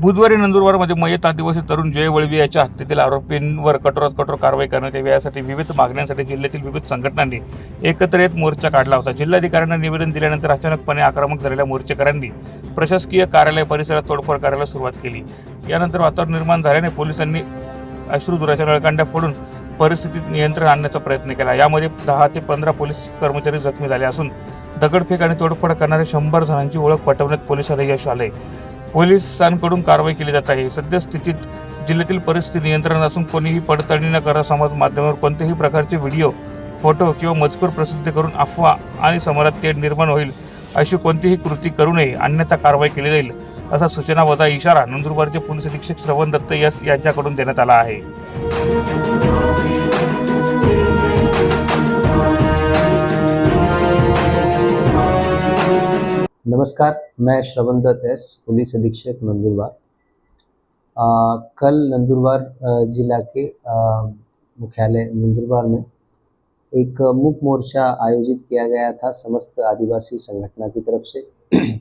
बुधवारी नंदुरबारमध्ये मयत आदिवासी तरुण जय वळवी याच्या हत्येतील आरोपींवर कठोरात कठोर कारवाई करण्यात यावी यासाठी विविध मागण्यांसाठी जिल्ह्यातील विविध संघटनांनी एकत्र येत मोर्चा काढला होता. जिल्हाधिकाऱ्यांना निवेदन दिल्यानंतर अचानकपणे आक्रमक झालेल्या मोर्चेकऱ्यांनी प्रशासकीय कार्यालय परिसरात तोडफोड करायला सुरुवात केली. यानंतर वातावरण निर्माण झाल्याने पोलिसांनी अश्रुधुराच्या नळकांड्या फोडून परिस्थितीत नियंत्रण आणण्याचा प्रयत्न केला. यामध्ये दहा ते पंधरा पोलीस कर्मचारी जखमी झाले असून दगडफेक आणि तोडफोड करणाऱ्या शंभर जणांची ओळख पटवण्यात पोलिसांना यश आले. पोलिसांकडून कारवाई केली जात आहे. सद्यस्थितीत जिल्ह्यातील परिस्थिती नियंत्रण असून कोणीही पडताळणी न करा समाज माध्यमावर कोणत्याही प्रकारचे व्हिडिओ फोटो किंवा मजकूर प्रसिद्ध करून अफवा आणि समाजात तेढ निर्माण होईल अशी कोणतीही कृती करू नये. अन्यथा कारवाई केली जाईल असा सूचना वजा इशारा नंदुरबारचे पोलीस अधीक्षक श्रवण दत्त यस यांच्याकडून देण्यात आला आहे. नमस्कार, मैं श्रवण दत्त, एस, पुलिस अधीक्षक नंदुरबार। कल नंदुरबार जिला के मुख्यालय नंदुरबार में एक मुख मोर्चा आयोजित किया गया था समस्त आदिवासी संगठना की तरफ़ से।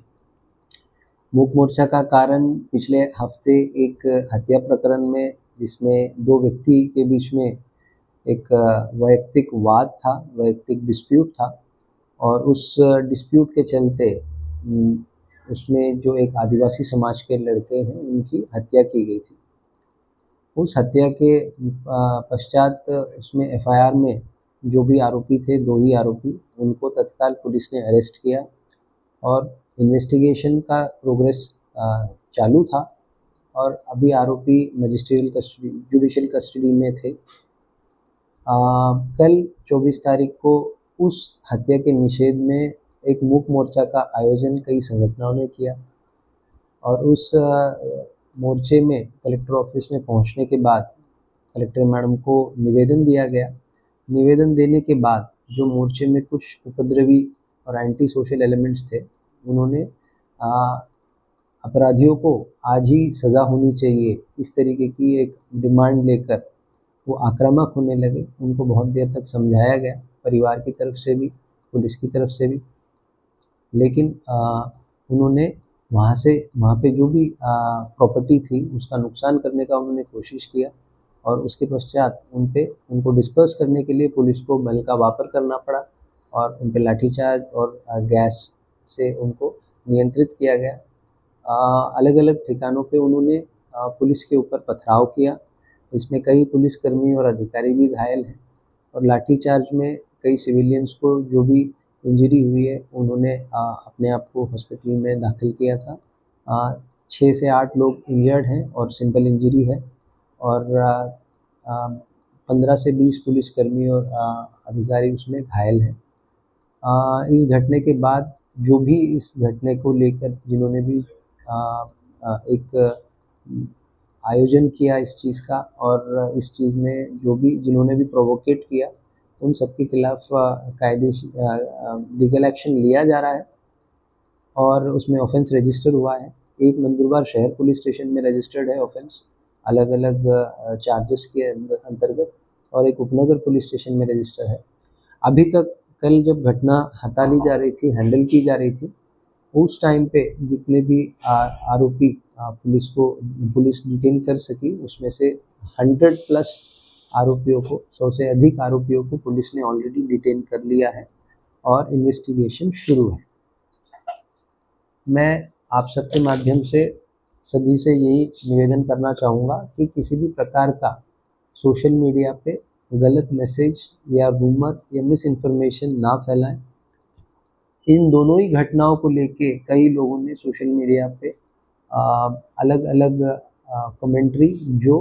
मुख मोर्चा का कारण पिछले हफ़्ते एक हत्या प्रकरण में, जिसमें दो व्यक्ति के बीच में एक वैयक्तिक वाद था, वैयक्तिक डिस्प्यूट था और उस डिस्प्यूट के चलते उसमें जो एक आदिवासी समाज के लड़के हैं उनकी हत्या की गई थी। उस हत्या के पश्चात उसमें एफआईआर में जो भी आरोपी थे दो ही आरोपी उनको तत्काल पुलिस ने अरेस्ट किया और इन्वेस्टिगेशन का प्रोग्रेस चालू था और अभी आरोपी मजिस्ट्रियल कस्टडी जुडिशियल कस्टडी में थे। अ, कल 24 तारीख को उस हत्या के निषेध में एक मूक मोर्चा का आयोजन कई संगठनों ने किया और उस मोर्चे में कलेक्टर ऑफ़िस में पहुँचने के बाद कलेक्टर मैडम को निवेदन दिया गया। निवेदन देने के बाद जो मोर्चे में कुछ उपद्रवी और एंटी सोशल एलिमेंट्स थे, उन्होंने अपराधियों को आज ही सज़ा होनी चाहिए। इस तरीके की एक डिमांड लेकर वो आक्रामक होने लगे। उनको बहुत देर तक समझाया गया, परिवार की तरफ़ से भी, पुलिस की तरफ़ से भी। लेकिन उन्होंने वहाँ से, वहाँ पे जो भी प्रॉपर्टी थी, उसका नुकसान करने का उन्होंने कोशिश किया और उसके पश्चात उन पे, उनको डिस्पर्स करने के लिए पुलिस को बल का वापर करना पड़ा और उन पर लाठीचार्ज और गैस से उनको नियंत्रित किया गया। अलग अलग ठिकानों पे उन्होंने पुलिस के ऊपर पथराव किया। इसमें कई पुलिसकर्मी और अधिकारी भी घायल हैं और लाठीचार्ज में कई सिविलियंस को जो भी इंजरी हुई है उन्होंने आ, अपने आप को हॉस्पिटल में दाखिल किया था। छः से आठ लोग इंजर्ड हैं और सिंपल इंजरी है और पंद्रह से बीस पुलिसकर्मी और अधिकारी उसमें घायल हैं। इस घटने के बाद जो भी इस घटने को लेकर जिन्होंने भी आ, आ, एक आयोजन किया इस चीज़ का और इस चीज़ में जो भी जिन्होंने भी प्रोवोकेट किया उन सबके खिलाफ कायदे लीगल एक्शन लिया जा रहा है और उसमें ऑफेंस रजिस्टर हुआ है। एक नंदुरबार शहर पुलिस स्टेशन में रजिस्टर्ड है ऑफेंस अलग अलग चार्जेस के अंतर्गत और एक उपनगर पुलिस स्टेशन में रजिस्टर है। अभी तक कल जब घटना हटा ली जा रही थी हैंडल की जा रही थी, उस टाइम पे जितने भी आरोपी पुलिस को, पुलिस डिटेन कर सकी, उसमें से हंड्रेड प्लस आरोपियों को सौ से अधिक आरोपियों को पुलिस ने ऑलरेडी डिटेन कर लिया है और इन्वेस्टिगेशन शुरू है। मैं आप सबके माध्यम से सभी से यही निवेदन करना चाहूँगा कि किसी भी प्रकार का सोशल मीडिया पे गलत मैसेज या रूमर या मिस इन्फॉर्मेशन ना फैलाएँ। इन दोनों ही घटनाओं को लेके कई लोगों ने सोशल मीडिया पे अलग अलग कमेंट्री जो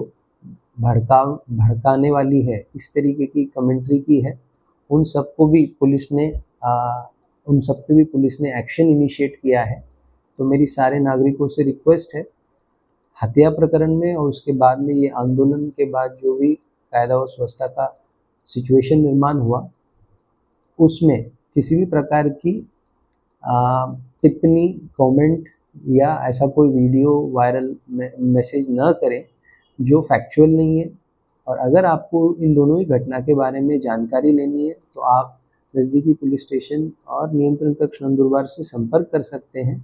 भड़का भड़काने वाली है इस तरीके की कमेंट्री की है। उन सबको भी पुलिस ने आ, उन सब पे भी पुलिस ने एक्शन इनिशिएट किया है। तो मेरी सारे नागरिकों से रिक्वेस्ट है हत्या प्रकरण में और उसके बाद में ये आंदोलन के बाद जो भी कायदा व व्यवस्था का सिचुएशन निर्माण हुआ उसमें किसी भी प्रकार की टिप्पणी कमेंट या ऐसा कोई वीडियो वायरल मैसेज न करें जो फैक्चुअल नहीं है। और अगर आपको इन दोनों ही घटना के बारे में जानकारी लेनी है तो आप नज़दीकी पुलिस स्टेशन और नियंत्रण कक्ष नंदुरबार से संपर्क कर सकते हैं।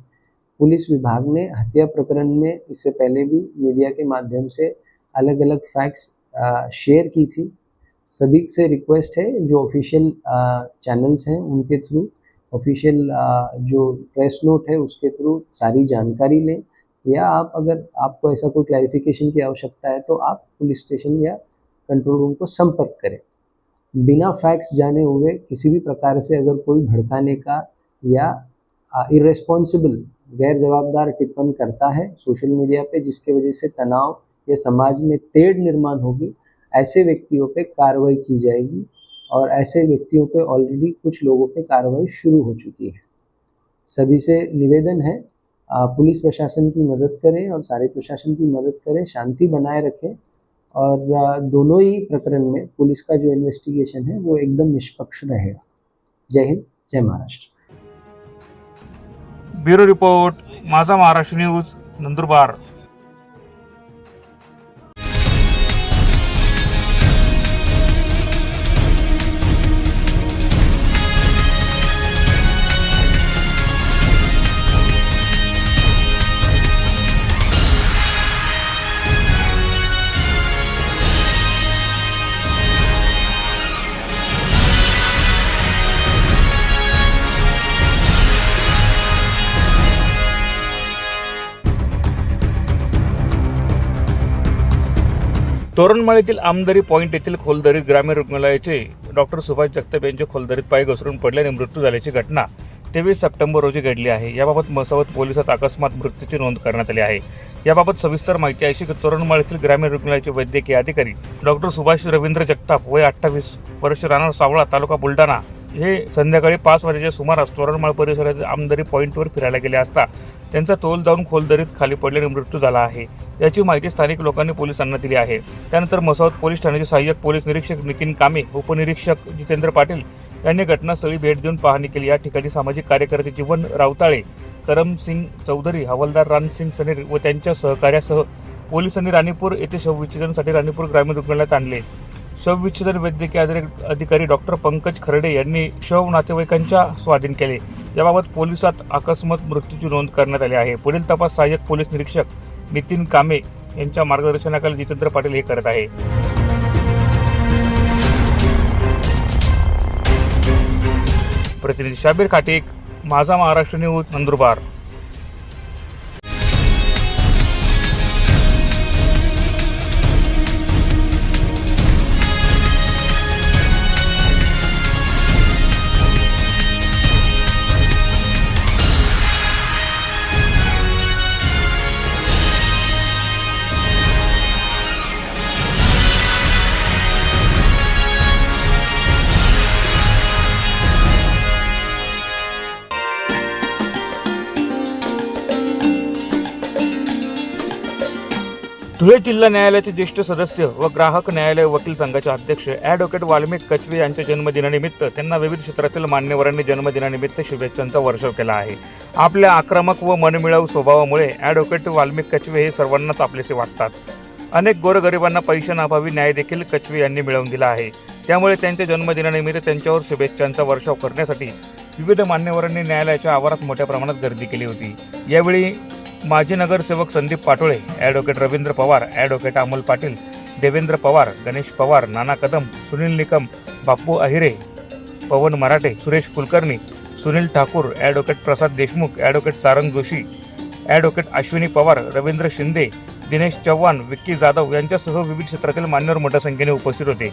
पुलिस विभाग ने हत्या प्रकरण में इससे पहले भी मीडिया के माध्यम से अलग अलग फैक्ट्स शेयर की थी। सभी से रिक्वेस्ट है जो ऑफिशियल चैनल्स हैं उनके थ्रू ऑफिशियल जो प्रेस नोट है उसके थ्रू सारी जानकारी लें। या आप अगर आपको ऐसा कोई क्लैरिफिकेशन की आवश्यकता है तो आप पुलिस स्टेशन या कंट्रोल रूम को संपर्क करें। बिना फैक्स जाने हुए किसी भी प्रकार से अगर कोई भड़काने का या इरेस्पॉन्सिबल गैर जवाबदार टिप्पण करता है सोशल मीडिया पे, जिसके वजह से तनाव या समाज में तेड़ निर्माण होगी, ऐसे व्यक्तियों पे कार्रवाई की जाएगी और ऐसे व्यक्तियों पे ऑलरेडी कुछ लोगों पे कार्रवाई शुरू हो चुकी है। सभी से निवेदन है पुलिस प्रशासन की मदद करें और सारे प्रशासन की मदद करें, शांति बनाए रखें और दोनों ही प्रकरण में पुलिस का जो इन्वेस्टिगेशन है वो एकदम निष्पक्ष रहेगा। Jai Hind, Jai Maharashtra. Bureau report Majha Maharashtra news, Nandurbar. तोरणमाळीतील Amdari point येथील खोलदरीत ग्रामीण रुग्णालयाचे डॉक्टर सुभाष जगताप यांचे खोलदरीत पाय घसरून पडल्याने मृत्यू झाल्याची घटना तेवीस सप्टेंबर रोजी घडली आहे. याबाबत मसावत पोलिसात अकस्मात मृत्यूची नोंद करण्यात आली आहे. याबाबत सविस्तर माहिती अशी की तोरणमाळीतील ग्रामीण रुग्णालयाचे वैद्यकीय अधिकारी डॉक्टर सुभाष रवींद्र जगताप वय अठ्ठावीस वर्ष राहणार सावळा तालुका बुलढाणा हे संध्याकाळी पाच वाजेच्या सुमारास तोरणमाळ परिसरातील आमदारी पॉईंटवर फिरायला गेले असता त्यांचा तोल जाऊन खोलदरीत खाली पडल्याने मृत्यू झाला आहे. याची माहिती स्थानिक लोकांनी पोलिसांना दिली आहे. त्यानंतर मसावत पोलीस ठाण्याचे सहाय्यक पोलीस निरीक्षक नितीन कामे उपनिरीक्षक जितेंद्र पाटील यांनी घटनास्थळी भेट देऊन पाहणी केली. या ठिकाणी सामाजिक कार्यकर्ते जीवन रावताळे करमसिंग चौधरी हवालदार रानसिंग सनेर व त्यांच्या सहकार्यासह पोलिसांनी राणीपूर येथे शवविच्छेदनासाठी राणीपूर ग्रामीण रुग्णालयात आणले. शवविच्छेदन वैद्यकीय अधिकारी- अधिकारी डॉक्टर पंकज खर्डे यांनी शव नातेवाईकांच्या स्वाधीन केले. याबाबत पोलिसात अकस्मात मृत्यूची नोंद करण्यात आली आहे. पुढील तपास सहाय्यक पोलीस निरीक्षक नितीन कामे यांच्या मार्गदर्शनाखाली जितेंद्र पाटील हे करत आहे. प्रतिनिधी शाबीर खाटिक माझा महाराष्ट्र न्यूज नंदुरबार. धुळे जिल्हा न्यायालयाचे ज्येष्ठ सदस्य व ग्राहक न्यायालय वकील संघाचे अध्यक्ष ॲडव्होकेट वाल्मिक कचवे यांच्या जन्मदिनानिमित्त त्यांना विविध क्षेत्रातील मान्यवरांनी जन्मदिनानिमित्त शुभेच्छांचा वर्षाव केला आहे. आपल्या आक्रमक व मनमिळाऊ स्वभावामुळे ॲडव्होकेट वाल्मिक कचवे हे सर्वांनाच आपलेसे वाटतात अनेक गोरगरिबांना पैशांअभावी न्याय देखील कचवे यांनी मिळवून दिला आहे. त्यामुळे त्यांच्या जन्मदिनानिमित्त त्यांच्यावर शुभेच्छांचा वर्षाव करण्यासाठी विविध मान्यवरांनी न्यायालयाच्या आवारात मोठ्या प्रमाणात गर्दी केली होती. यावेळी माजी नगरसेवक Sandeep Patole advocate Ravindra Pawar advocate Amol Patil Devendra Pawar Ganesh Pawar Nana Kadam Sunil Nikam Bappu Ahire Pawan Marathe Suresh Kulkarni Sunil Thakur advocate Prasad Deshmukh advocate Sarang Joshi advocate Ashwini Pawar Ravindra Shinde Dinesh Chavan Vicky Jadhav यांच्यासह विविध क्षेत्रातील मान्यवर मोठ्या संख्येने उपस्थित होते.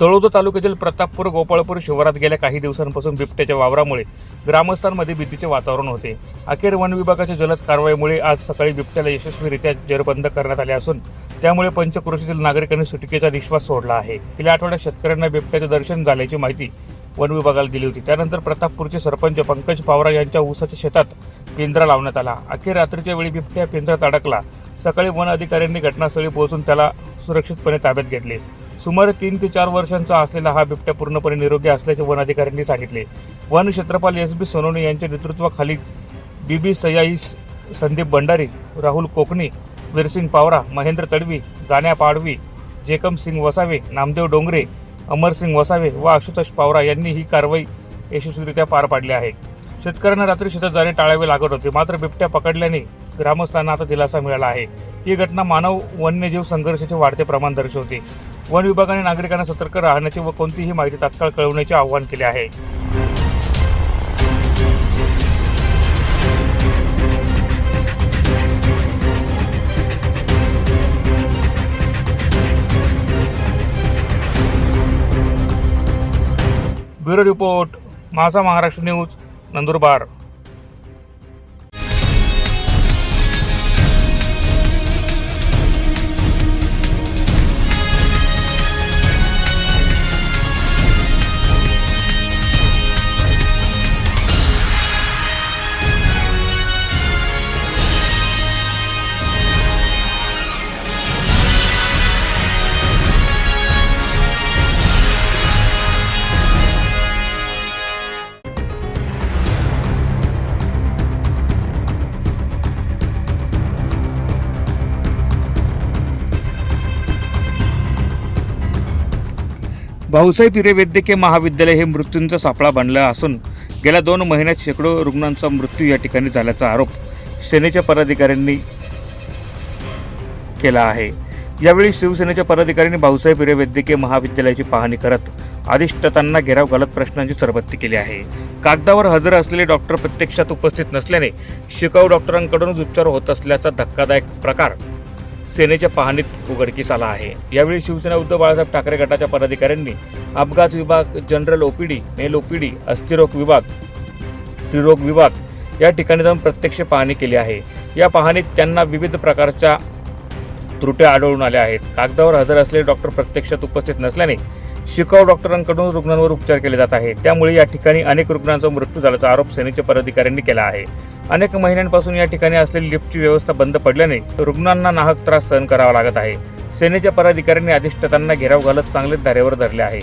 तळोद तालुक्यातील प्रतापपूर गोपाळपूर शिवारात गेल्या काही दिवसांपासून बिबट्याच्या वावरामुळे ग्रामस्थांमध्ये भीतीचे वातावरण होते. अखेर वन विभागाच्या जलद कारवाईमुळे आज सकाळी बिबट्याला यशस्वीरित्या जेरबंद करण्यात आले असून त्यामुळे पंचक्रोशीतील नागरिकांनी सुटकेचा निश्वास सोडला आहे. गेल्या आठवड्यात शेतकऱ्यांना बिबट्याचे दर्शन झाल्याची माहिती वन विभागाला दिली होती. त्यानंतर प्रतापपूरचे सरपंच पंकज पावरा यांच्या ऊसाच्या शेतात पिंजरा लावण्यात आला. अखेर रात्रीच्या वेळी बिबट्या पिंजरात अडकला. सकाळी वन अधिकाऱ्यांनी घटनास्थळी पोहोचून त्याला सुरक्षितपणे ताब्यात घेतले. सुमारे तीन ते चार वर्षांचा असलेला हा बिबट्या पूर्णपणे निरोगी असल्याचे वन अधिकाऱ्यांनी सांगितले. वन क्षेत्रपाल एस बी सोनवणे यांच्या नेतृत्वाखाली बीबी सयाईस संदीप भंडारी राहुल कोकणी वीरसिंग पावरा महेंद्र तडवी जाण्या पाडवी जेकम सिंग वसावे नामदेव डोंगरे अमरसिंग वसावे व आशुतोष पावरा यांनी ही कारवाई यशस्वीरित्या पार पाडली आहे. शेतकऱ्यांना रात्री शेतात जाणे टाळावे लागत होते मात्र बिबट्या पकडल्याने ग्रामस्थांना आता दिलासा मिळाला आहे. ही घटना मानव वन्यजीव संघर्षाचे वाढते प्रमाण दर्शवते. वन विभागाने नागरिकांना सतर्क राहण्याचे व कोणतीही माहिती तात्काळ कळवण्याचे आवाहन केले आहे. Bureau report Majha Maharashtra news Nandurbar. Bhausaheb Hire वैद्यकीय महाविद्यालय हे मृत्यूंचा सापळा बनलं असून गेल्या दोन महिन्यात शेकडो रुग्णांचा मृत्यू या ठिकाणी झाल्याचा आरोप सेनेच्या पदाधिकाऱ्यांनी केला आहे. यावेळी शिवसेनेच्या पदाधिकाऱ्यांनी भाऊसाहेब हिरे वैद्यकीय महाविद्यालयाची पाहणी करत अधिष्ठातांना घेराव घालत प्रश्नांची सरबत्ती केली आहे. कागदावर हजर असलेले डॉक्टर प्रत्यक्षात उपस्थित नसल्याने शिकाऊ डॉक्टरांकडूनच उपचार होत असल्याचा धक्कादायक प्रकार सेनेच्या पाहणीत उघडकीस आला आहे. यावेळी शिवसेना उद्धव बाळासाहेब ठाकरे गटाच्या पदाधिकाऱ्यांनी अपघात विभाग जनरल ओपीडी मेल ओपीडी अस्थिरोग विभाग स्त्रीरोग विभाग या ठिकाणी जाऊन प्रत्यक्ष पाहणी केली आहे. या पाहणीत त्यांना विविध प्रकारच्या त्रुट्या आढळून आल्या आहेत. कागदावर हजर असलेले डॉक्टर प्रत्यक्षात उपस्थित नसल्याने शिकाऊ डॉक्टरांकडून रुग्णांवर उपचार केले जात आहे त्यामुळे या ठिकाणी अनेक रुग्णांचा मृत्यू झाल्याचा आरोप सेनेच्या पदाधिकाऱ्यांनी केला आहे. अनेक महिन्यांपासून या ठिकाणी असलेली लिफ्टची व्यवस्था बंद पडल्याने रुग्णांना नाहक त्रास सहन करावा लागत आहे. सेनेच्या पदाधिकाऱ्यांनी अधिष्ठातांना घेराव घालत चांगलेच धारेवर धरले आहे.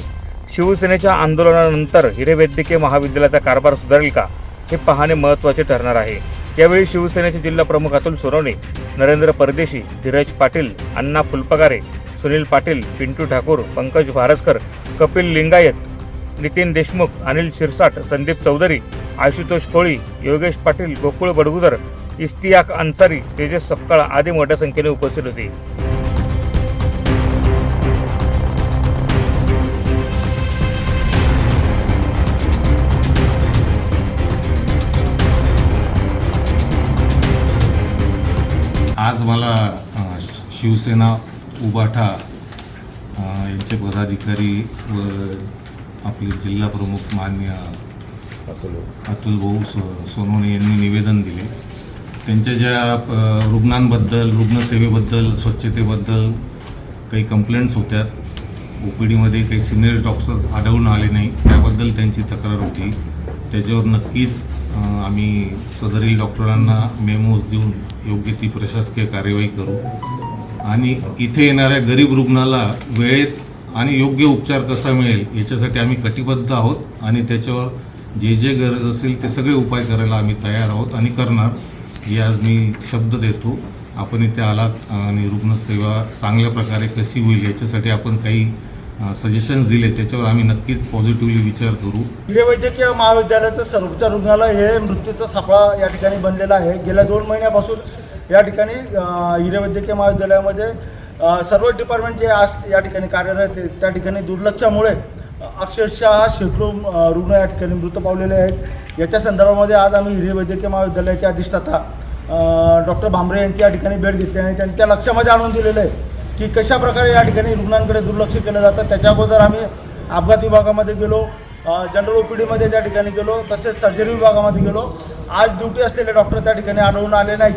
शिवसेनेच्या आंदोलनानंतर हिरे वैद्यकीय महाविद्यालयाचा कारभार सुधारेल का? हे पाहणे महत्त्वाचे ठरणार आहे. यावेळी शिवसेनेचे जिल्हा प्रमुख अतुल सोनवणे नरेंद्र परदेशी धीरज पाटील अण्णा फुलपगारे सुनील पाटील पिंटू ठाकूर पंकज भारसकर कपिल लिंगायत नितीन देशमुख अनिल शिरसाट संदीप चौधरी आशुतोष कोळी योगेश पाटील गोकुळ बडगुदर इस्तियाक अन्सारी तेजस सपकाळ आदी मोठ्या संख्येने उपस्थित होते. आज मला शिवसेना उबाठा यांचे पदाधिकारी व आपले जिल्हा प्रमुख मान्य अतुल भाऊ. सो सोनवणे यांनी निवेदन दिले. त्यांच्या ज्या रुग्णांबद्दल रुग्णसेवेबद्दल स्वच्छतेबद्दल काही कंप्लेंट्स होत्या. ओ पी डीमध्ये काही सिनियर डॉक्टर्स आढळून आले नाही. त्याबद्दल त्यांची तक्रार होती. त्याच्यावर नक्कीच आम्ही सदरील डॉक्टरांना मेमोज देऊन योग्य ती प्रशासकीय कार्यवाही करू. आणि इथे येणाऱ्या गरीब रुग्णाला वेळेत आणि योग्य उपचार कसा मिळेल याच्यासाठी आम्ही कटिबद्ध आहोत आणि त्याच्यावर जे जे गरज असेल ते सगळे उपाय करायला आम्ही तयार आहोत आणि करणार. हे आज मी शब्द देतो. आपण इथे आलात आणि रुग्णसेवा चांगल्या प्रकारे कशी होईल याच्यासाठी आपण काही सजेशन्स दिले. त्याच्यावर आम्ही नक्कीच पॉझिटिव्हली विचार करू. हिरे वैद्यकीय महाविद्यालयाचं सर्वोच्च रुग्णालय हे मृत्यूचा सापळा या ठिकाणी बनलेला आहे. गेल्या दोन महिन्यापासून या ठिकाणी हिरवैद्यकीय महाविद्यालयामध्ये सर्व डिपार्टमेंट जे आज या ठिकाणी कार्यरत आहे त्या ठिकाणी दुर्लक्षामुळे अक्षरशः शेकडो रुग्ण या ठिकाणी मृत पावलेले आहेत. याच्या संदर्भामध्ये आज आम्ही हिरे वैद्यकीय महाविद्यालयाचे अधिष्ठाता डॉक्टर भांबरे यांची या ठिकाणी भेट घेतली आणि त्यांच्या लक्षामध्ये आणून दिलेलं आहे की कशा प्रकारे या ठिकाणी रुग्णांकडे दुर्लक्ष केलं जातं. त्याच्या अगोदर आम्ही अपघात विभागामध्ये गेलो जनरल ओ पी डीमध्ये त्या ठिकाणी गेलो तसेच सर्जरी विभागामध्ये गेलो. आज ड्युटी असलेले डॉक्टर त्या ठिकाणी आढळून आले नाहीत.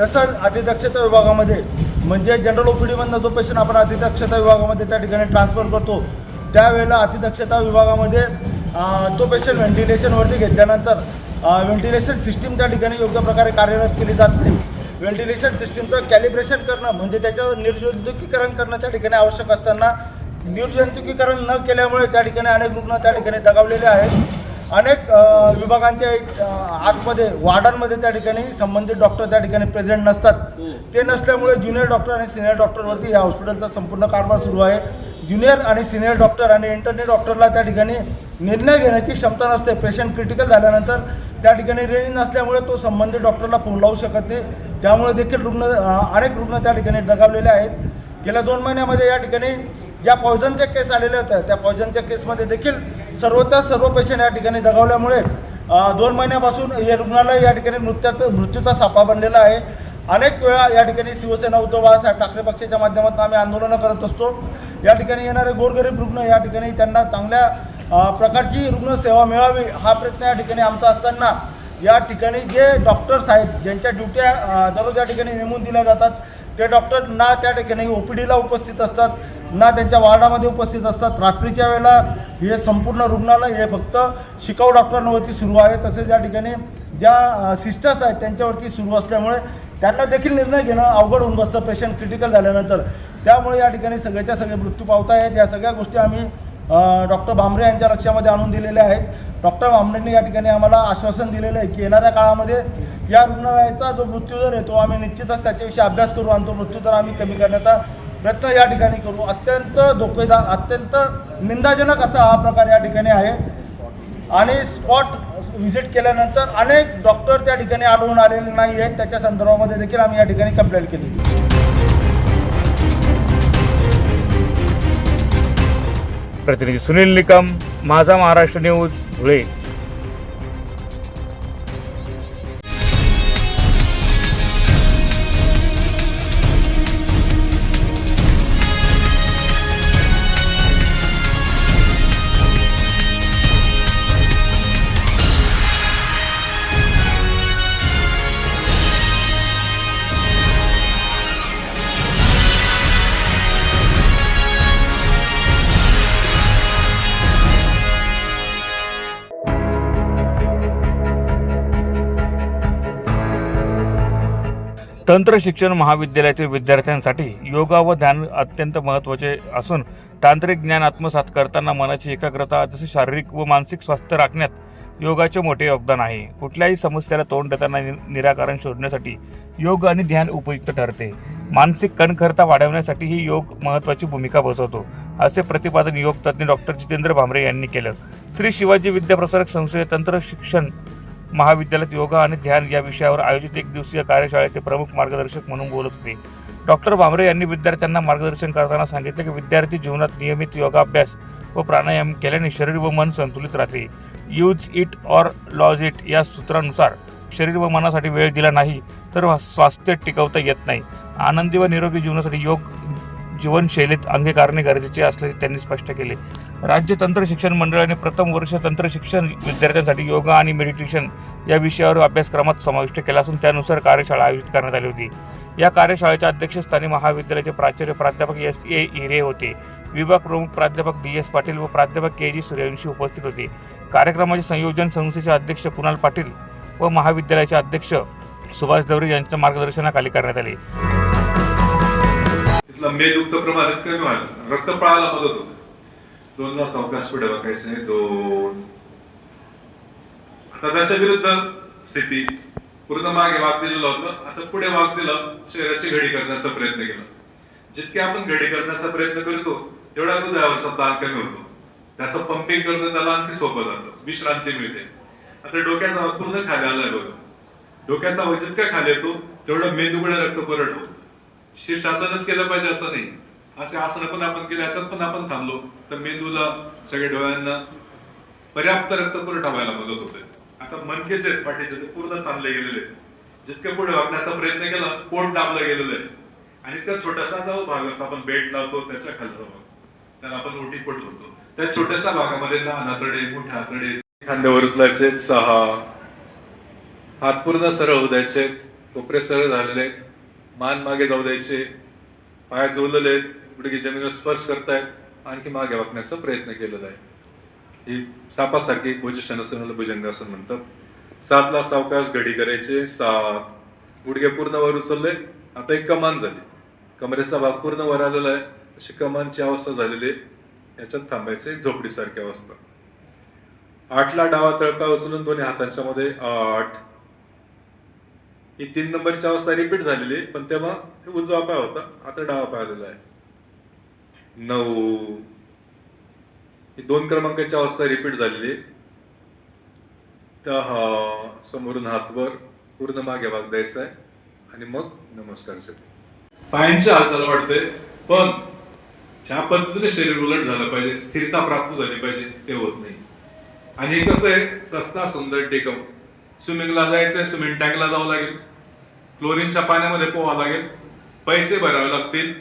तसंच अतिदक्षता विभागामध्ये म्हणजे जनरल ओ पी डीमधनं जो पेशंट आपण अतिदक्षता विभागामध्ये त्या ठिकाणी ट्रान्सफर करतो त्यावेळेला अतिदक्षता विभागामध्ये तो पेशंट व्हेंटिलेशनवरती घेतल्यानंतर व्हेंटिलेशन सिस्टीम त्या ठिकाणी योग्य प्रकारे कार्यरत केली जात नाही. व्हेंटिलेशन सिस्टीमचं कॅलिब्रेशन करणं म्हणजे त्याचं निर्जंतुकीकरण करणं त्या ठिकाणी आवश्यक असताना निर्जंतुकीकरण न केल्यामुळे त्या ठिकाणी अनेक रुग्ण त्या ठिकाणी दगावलेले आहेत. अनेक विभागांच्या आतमध्ये वार्डांमध्ये त्या ठिकाणी संबंधित डॉक्टर त्या ठिकाणी प्रेझेंट नसतात. ते नसल्यामुळे ज्युनियर डॉक्टर आणि सिनियर डॉक्टरवरती या हॉस्पिटलचा संपूर्ण कारभार सुरू आहे. ज्युनियर आणि सिनियर डॉक्टर आणि इंटरनी डॉक्टरला त्या ठिकाणी निर्णय घेण्याची क्षमता नसते. पेशंट क्रिटिकल झाल्यानंतर त्या ठिकाणी रेंज नसल्यामुळे तो संबंधित डॉक्टरला फोन लावू शकत नाही. त्यामुळे देखील रुग्ण अनेक रुग्ण त्या ठिकाणी दगावलेले आहेत. गेल्या दोन महिन्यामध्ये या ठिकाणी ज्या पॉयझनच्या केस आलेल्या होत्या त्या पॉयझनच्या केसमध्ये देखील सर्वच्या सर्व पेशंट या ठिकाणी दगावल्यामुळे दोन महिन्यापासून हे रुग्णालय या ठिकाणी मृत्याचं मृत्यूचा सापा बनलेला आहे. अनेक वेळा या ठिकाणी शिवसेना उद्धव बाळासाहेब ठाकरे पक्षाच्या माध्यमातून आम्ही आंदोलनं करत असतो. या ठिकाणी येणारे गोरगरीब रुग्ण या ठिकाणी त्यांना चांगल्या प्रकारची रुग्णसेवा मिळावी हा प्रयत्न या ठिकाणी आमचा असताना या ठिकाणी जे डॉक्टर्स आहेत ज्यांच्या ड्युट्या दररोज या ठिकाणी नेमून दिल्या जातात ते डॉक्टर ना त्या ठिकाणी ओ पी डीला उपस्थित असतात. ना त्यांच्या वार्डामध्ये उपस्थित असतात. रात्रीच्या वेळेला हे संपूर्ण रुग्णालय हे फक्त शिकाऊ डॉक्टरांवरती सुरू आहे. तसेच या ठिकाणी ज्या सिस्टर्स आहेत त्यांच्यावरती सुरू असल्यामुळे त्यांना देखील निर्णय घेणं अवघड होऊन बसतं. पेशंट क्रिटिकल झाल्यानंतर. त्यामुळे या ठिकाणी सगळ्याच्या सगळे मृत्यू पावत आहेत या सगळ्या गोष्टी आम्ही डॉक्टर भांबरे यांच्या लक्षामध्ये आणून दिलेल्या आहेत. डॉक्टर भांबरेंनी या ठिकाणी आम्हाला आश्वासन दिलेलं आहे की येणाऱ्या काळामध्ये या रुग्णालयाचा जो मृत्यूदर आहे तो आम्ही निश्चितच त्याच्याविषयी अभ्यास करू आणि तो मृत्यूदर आम्ही कमी करण्याचा प्रयत्न या ठिकाणी करू. अत्यंत धोकेदार अत्यंत निंदाजनक असा हा प्रकार या ठिकाणी आहे. आणि स्पॉट व्हिजिट केल्यानंतर अनेक डॉक्टर त्या ठिकाणी आढळून आलेले नाही आहेत. त्याच्या संदर्भामध्ये देखील आम्ही या ठिकाणी कंप्लेंट केली. प्रतिनिधी सुनील निकम माझा महाराष्ट्र न्यूज धुळे. तंत्र शिक्षण महाविद्यालयातील विद्यार्थ्यांसाठी योगा व ध्यान अत्यंत महत्त्वाचे असून तांत्रिक ज्ञान आत्मसात करताना मनाची एकाग्रता जसे शारीरिक व मानसिक स्वास्थ्य राखण्यात योगाचे मोठे योगदान आहे. कुठल्याही समस्येला तोंड देताना नि- निराकरण शोधण्यासाठी योग आणि ध्यान उपयुक्त ठरते. मानसिक कणखरता वाढवण्यासाठीही योग महत्त्वाची भूमिका बसवतो असे प्रतिपादन योग तज्ज्ञ डॉक्टर जितेंद्र भामरे यांनी केलं. श्री शिवाजी विद्याप्रसारक संस्थेचे तंत्र शिक्षण महाविद्यालयात योगा आणि ध्यान या विषयावर आयोजित एक दिवसीय कार्यशाळेत ते प्रमुख मार्गदर्शक म्हणून बोलत होते. डॉक्टर भामरे यांनी विद्यार्थ्यांना मार्गदर्शन करताना सांगितले की विद्यार्थी जीवनात नियमित योगाभ्यास व प्राणायाम केल्याने शरीर व मन संतुलित राहते. Use it or lose it या सूत्रानुसार शरीर व मनासाठी वेळ दिला नाही तर स्वास्थ्य टिकवता येत नाही. आनंदी व निरोगी जीवनासाठी योग जीवनशैलीत अंगीकारणे गरजेचे असल्याचे त्यांनी स्पष्ट केले. राज्य तंत्र शिक्षण मंडळाने प्रथम वर्ष तंत्र शिक्षण विद्यार्थ्यांसाठी योगा आणि मेडिटेशन या विषयावर अभ्यासक्रमात समाविष्ट केला असून त्यानुसार कार्यशाळा आयोजित करण्यात आली होती. या कार्यशाळेच्या अध्यक्षस्थानी महाविद्यालयाचे प्राचार्य प्राध्यापक एस ए हिरे होते. विभाग प्रमुख प्राध्यापक डी एस पाटील व प्राध्यापक के जी सूर्यवंशी उपस्थित होते. कार्यक्रमाचे संयोजन संस्थेचे अध्यक्ष कुणाल पाटील व महाविद्यालयाचे अध्यक्ष सुभाष दवरे यांच्या मार्गदर्शनाखाली करण्यात आले. तिथलं मेदयुक्त प्रमाण कमी व्हायला. रक्तपळाला मदत होते. दोन तास अवकाश पुढे बघायचे दोन. आता त्याच्या विरुद्ध स्थिती. पूर्ण मागे वाग दिलेलं होतं. आता पुढे वाग दिलं शरीराची घडी करण्याचा प्रयत्न केला. जितके आपण घडी करण्याचा प्रयत्न करतो तेवढ्या हृदयावरचा ताण कमी होतो. त्याचं पंपिंग करणं त्याला आणखी सोपं जातं. विश्रांती मिळते. आता डोक्याचा पूर्ण खाली आलाय बघा. डोक्याचा वजन काय खाली येतो तेवढं मेंदूकडे रक्त परत होतो. शीर्षासनच केलं पाहिजे असं नाही. असे आसन पण आपण केले याच्यात पण आपण थांबलो. तर मेंदूला सगळ्या डोळ्यांना पर्याप्त रक्त पुरवठा व्हायला मदत होते. आता मनकेचे आहेत पाठीचे ते पूर्ण थांबले गेलेले. जितके पुढे वागण्याचा प्रयत्न केला पोट दाबलं गेलेलं आहे. आणि त्या छोटासा जो भाग असतो आपण बेट लावतो त्याच्या खालचा भाग. त्याला आपण ओटीपट म्हणतो. त्या छोट्याशा भागामध्ये लहान आतडे मोठे आतडे खांद्यावर उचलायचे सहा. हात पूर्ण सरळ उद्याचे कोपरे सरळ झालेले मान मागे जाऊ द्यायचे. पाय जोडलेले आहेत. गुडघे जमिनीवर स्पर्श करतायत. आणखी मागे वाकण्याचा प्रयत्न केलेला आहे. ही सापासारखी पोझिशन असं भुजंगासन म्हणतात. सातला सावकाश घडी करायचे. सात. गुडघे पूर्ण वर उचलले. आता एक कमान झाली. कमरेचा भाग पूर्ण वर आलेला आहे. अशी कमानची अवस्था झालेली आहे. याच्यात थांबायचे झोपडीसारखी अवस्था. आठला डावा तळपाय उचलून दोन्ही हातांच्या मध्ये आठ. ही तीन नंबरची अवस्था रिपीट झालेली आहे, पण तेव्हा हे उजवा पाय होता. आता डावा पाय आलेला आहे. नऊ. ही दोन क्रमांकाची अवस्था रिपीट झालेली आहे. दहा. समोरून हातवर पूर्ण मागे भाग द्यायचा आहे. आणि मग नमस्कार सर. पायांची हालचाल वाटते पण ज्या पद्धतीने शरीर उलट झालं पाहिजे स्थिरता प्राप्त झाली पाहिजे ते होत नाही. आणि कसं आहे? सस्ता सुंदर टेकम स्विमिंगला जायचं स्विमिंग टँकला जावं लागेल. क्लोरीनच्या पाण्यामध्ये पोहावं लागेल. पैसे भरावे लागतील.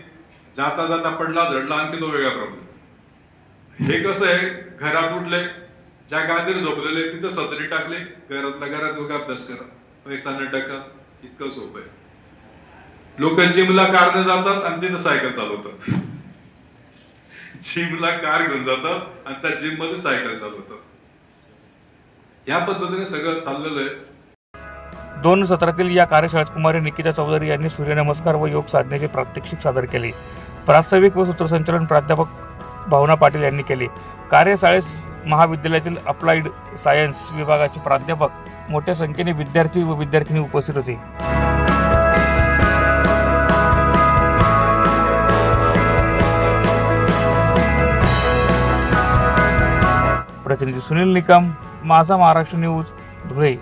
जाता जाता पडला झडला आणखी तो वेगळा प्रॉब्लेम हे कसं आहे? घरात उठले ज्या गादीर झोपलेले तिथं सदरी टाकले घरातल्या घरात उगा अभ्यास करा. पैसा न टाका इतकं सोपं आहे. लोक जिमला कारने जातात आणि तिथं सायकल चालवतात. जिमला कार घेऊन जातात आणि त्या जिममध्ये सायकल चालवतात. या पद्धतीने सगळं चाललेलं आहे. दोन सत्रातील या कार्यशाळेत कुमारी निकिता चौधरी यांनी सूर्यनमस्कार व योग साधनेचे प्रात्यक्षिक सादर केले. प्रास्ताविक व सूत्रसंचालन प्राध्यापक भावना पाटील यांनी केले. कार्यशाळेस महाविद्यालयातील अप्लाइड सायन्स विभागाचे प्राध्यापक मोठ्या संख्येने विद्यार्थी व विद्यार्थिनी उपस्थित होते. प्रतिनिधी सुनील निकम माझा महाराष्ट्र न्यूज धुळे.